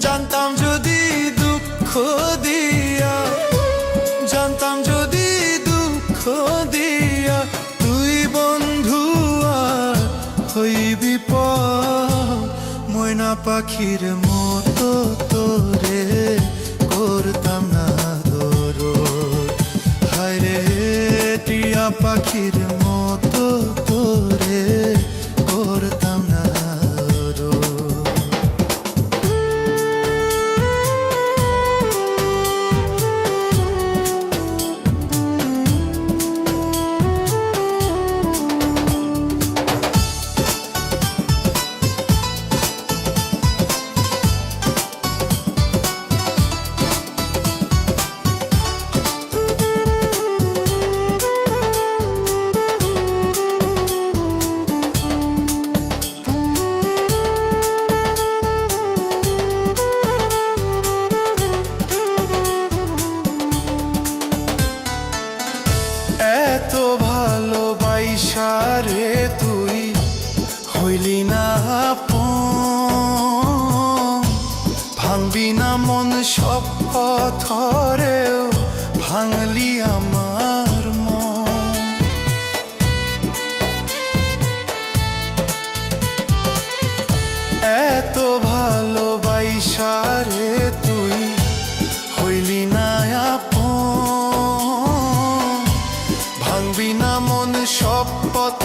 জানতাম যদি দিয়া, জানতাম যদি দুঃখ দিয়া তুই বন্ধু আর হইবি ময়না পাখির মতো তোরে করতাম না দর হায় রে, টিয়া পাখির মতো তুই হইলি না। ভাঙবি না মন সব পথরেও ভাঙলি আমার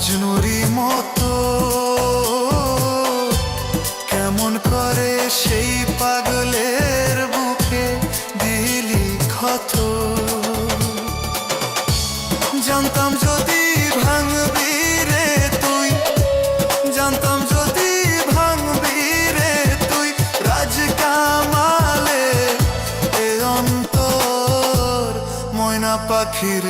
মজনুরি মতো। কেমন করে সেই পাগলের বুকে দিলি ক্ষত। জানতাম যদি ভাঙবি রে তুই, জানতাম যদি ভাঙবি রে তুই, রাজ কামালে এ অন্তর ময়না পাখির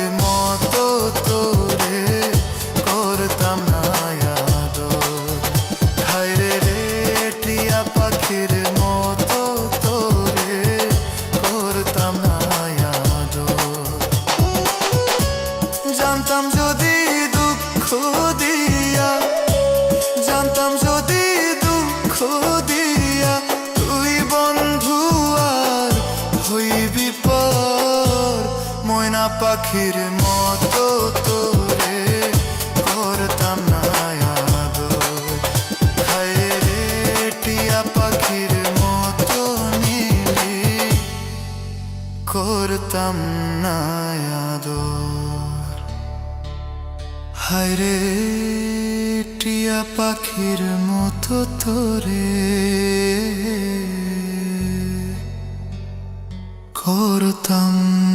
ময়না পাখির মতো তোরে করতাম না পাখির মতো নীলি করতাম না আদর। হায়রে টিয়া পাখির মতো তোরে করতাম না